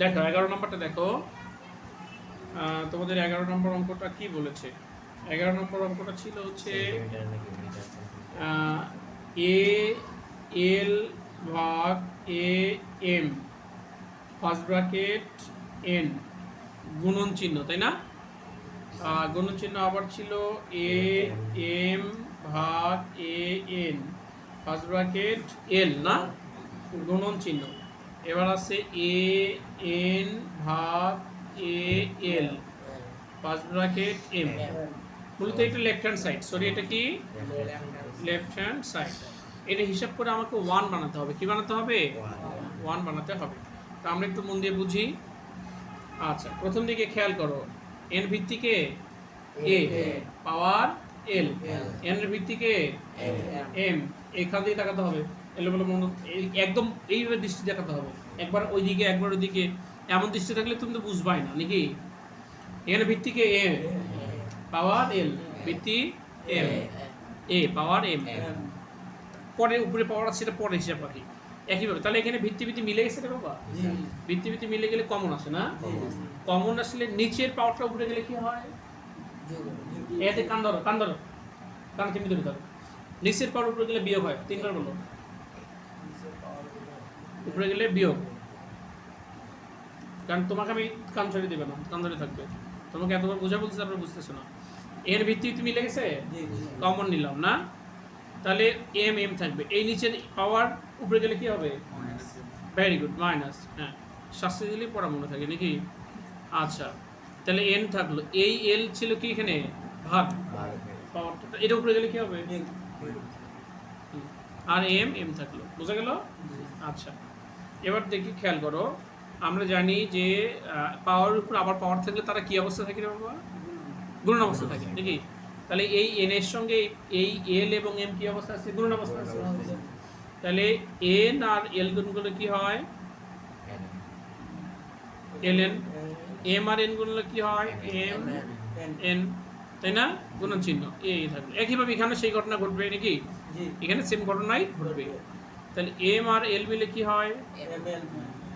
দেখো এগারো নম্বরটা দেখো। তোমাদের এগারো নম্বর অঙ্কটা কি বলেছে? এগারো নম্বর অঙ্কটা ছিল হচ্ছে এ এল ভাগ A M first bracket N গুণন চিহ্ন তাই না? গুণন চিহ্ন আবার ছিল এ এম ভাগ A N first bracket L না? গুণন চিহ্ন। এবার আছে এ এন ভাগ এ এল পাঁচ ব্র্যাকেট এম মূলত এটা লেফট হ্যান্ড সাইড সরি এটা কি? লেফট হ্যান্ড সাইড এটা হিসাব করে আমাকে ওয়ান বানাতে হবে। কি বানাতে হবে? ওয়ান বানাতে হবে। তো আমরা একটু মন দিয়ে বুঝি। আচ্ছা প্রথম দিকে খেয়াল করো। এন ভিত্তিকে এ পাওয়ার এল এন এর ভিত্তিকে এম এখান দিয়ে তাকাতে হবে। এলো বলে মনে একদম এইভাবে দৃষ্টি দেখাতে হবে। একবার ওইদিকে একবার ওইদিকে। এমন দৃষ্টি থাকলে তুমি তো বুঝবাই না, নাকি? এখানে ভিত্তিকে এ। পাওয়ার এল। ভিত্তি এম। এ, পাওয়ার এম। পরে উপরে পাওয়ার আছে, সেটা পরে হিসাব রাখি। একইভাবে, তাহলে এখানে ভিত্তি ভিত্তি মিলে গেছে রে বাবা? ভিত্তি ভিত্তি মিলে গেলে কমন আসে না? কমন আসলে নিচের পাওয়ারটা উপরে গেলে কি হয়? এতে কান ধরো কান ধরো। নিচের পাওয়ার উপরে গেলে বিয়োগ হয়, তিনবার বলো। উপরে গেলে বিয়োগ। কারণ তোমাকে আমি কান ছড়িয়ে দেবে না কান ধরে থাকবে। তোমাকে এতবার বোঝা বলছে তারপরে বুঝতেছো না। এর ভিত্তি তুমি লেগেছে কমন নিলাম না? তাহলে এম এম থাকবে। এই নিচের পাওয়ার উপরে গেলে কি হবে? ভেরি গুড মাইনাস হ্যাঁ। শাস্তি দিলেই পড়া মনে থাকে নাকি? আচ্ছা তাহলে এন থাকল। এই এল ছিল কি এখানে? ভাগ। পাওয়ারটা এটা উপরে গেলে কি হবে। আর এম এম থাকল। বোঝা গেল? আচ্ছা। এবার দেখি খেয়াল করো। আমরা জানি যে পাওয়ার উপর আবার পাওয়ার থাকলে তারা কি অবস্থা থাকে বাবা? গুণন অবস্থা থাকে নাকি? তাহলে এই এন এর সঙ্গে এই এল এবং এম কি অবস্থা আছে? গুণন অবস্থা আছে। তাহলে এন আর এল গুণগুলো কি হয়? এল এন এম আর এন গুণগুলো কি হয়? এম এন তাই না? গুণন চিহ্ন এই থাকবে একইভাবে এখানে সেই ঘটনা ঘটবে নাকি? এখানে সেম ঘটনাই ঘটবে। তাহলে এম আর এল মিলে কি হয়?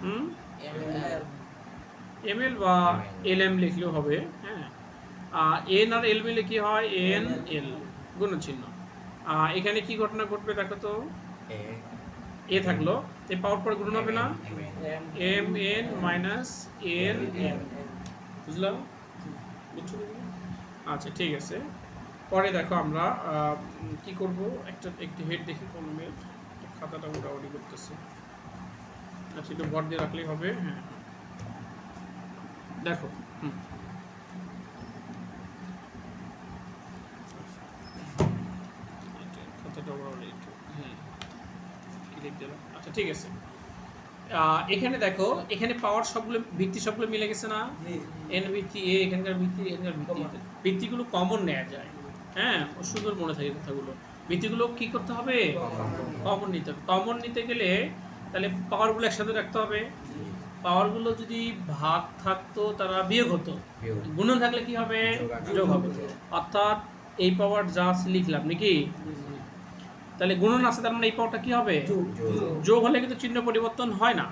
হুম? এম এল বা এল এম লিখলেও হবে হ্যাঁ। এন আর এল মিলে কি হয়? এন এল গুণ চিহ্ন এখানে কি ঘটনা ঘটবে দেখো তো? এ থাকল। এই পাওয়ার পর গুণ হবে না? M N minus L M বুঝলাম? আচ্ছা ঠিক আছে। পরে দেখো আমরা কি করব? একটা একটি হেড দেখি কলমের খাতাটা মোটামুটি করতেছে। আচ্ছা একটু ভর দিয়ে রাখলেই হবে। হ্যাঁ। দেখো। হুম। হ্যাঁ। আচ্ছা ঠিক আছে। এখানে দেখো এখানে পাওয়ার সবগুলো ভিত্তি সবগুলো মিলে গেছে না? এন ভিত্তি এ এখানকার ভিত্তি এখানকার ভিত্তি। ভিত্তিগুলো কমন নেওয়া যায়। হ্যাঁ সুন্দর মনে থাকে কথাগুলো। ভিত্তিগুলো কি করতে হবে? কমন নিতে হবে। কমন নিতে গেলে তাহলে পাওয়ারগুলো একসাথে রাখতে হবে। পাওয়ারগুলো যদি ভাগ থাকতো তারা বিয়োগ হতো। গুণন থাকলে কি হবে? যোগ হবে। অর্থাৎ এই পাওয়ার জাস্ট লিখলাম নাকি? তাহলে গুণন আছে তার মানে এই পাওয়ারটা কি হবে? যোগ। হলে কিন্তু চিহ্ন পরিবর্তন হয় না।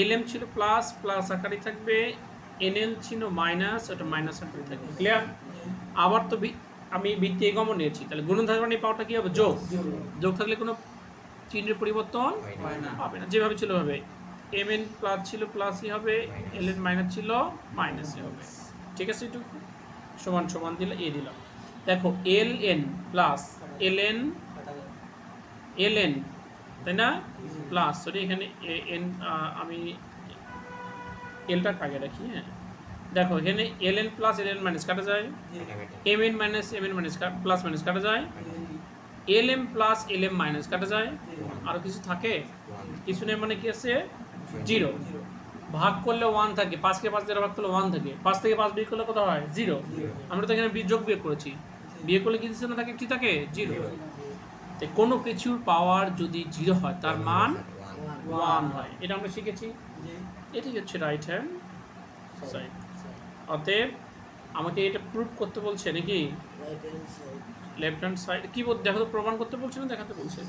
এল এম ছিল প্লাস প্লাস আকারে থাকবে। এন এল ছিল মাইনাস ওটা মাইনাস আকারে থাকবে। ক্লিয়ার আবার তো আমি ভিত্তি কমন নিয়েছি। তাহলে গুণন থাকবে মানে এই পাওয়ারটা কি হবে? যোগ। যোগ থাকলে কোনো চিহ্নের পরিবর্তন হবে না। যেভাবে ছিল হবে এম এন প্লাস ছিল প্লাসই হবে এল এন মাইনাস ছিল মাইনাসই হবে। ঠিক আছে একটু সমান সমান দিলে এ দিলাম। দেখো L N plus L N L N তাই না প্লাস সরি এখানে এন আমি এলটা আগে রাখি হ্যাঁ? দেখো, এখানে L N plus L N minus কাটা যায় M N minus M N minus plus minus কাটা যায় L M plus L M minus কাটা যায় আরও কিছু থাকে? কিছু নেই মানে কি আছে? জিরো ভাগ করলে ওয়ান থাকে পাঁচকে পাঁচ দ্বারা ভাগ করলে ওয়ান থাকে, পাঁচ থেকে পাঁচ বিয়োগ করলে কত হয়? জিরো আমরা তো এখানে যোগ বিয়োগ করেছি। বিয়ে করলে কি না থাকে? কি থাকে? জিরো তো কোনো কিছুর পাওয়ার যদি জিরো হয়, তার মান ওয়ান হয়। এটা আমরা শিখেছি। এটাই হচ্ছে রাইট হ্যান্ড সাইড অতএব আমাকে এটা প্রুভ করতে বলছে নাকি? লেফট হ্যান্ড সাইড কি বল দেখো প্রমাণ করতে বলছে না দেখাতে বলছে।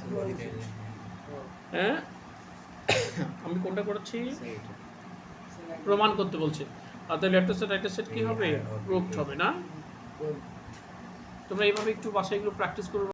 হ্যাঁ? আমি কোনটা করেছি? প্রমাণ করতে বলছে। অর্থাৎ ল্যাকটোসেট সাইড কি হবে? প্রুফড হবে। না? তোমরা এইভাবে একটু বাসায় এগুলো প্র্যাকটিস করবে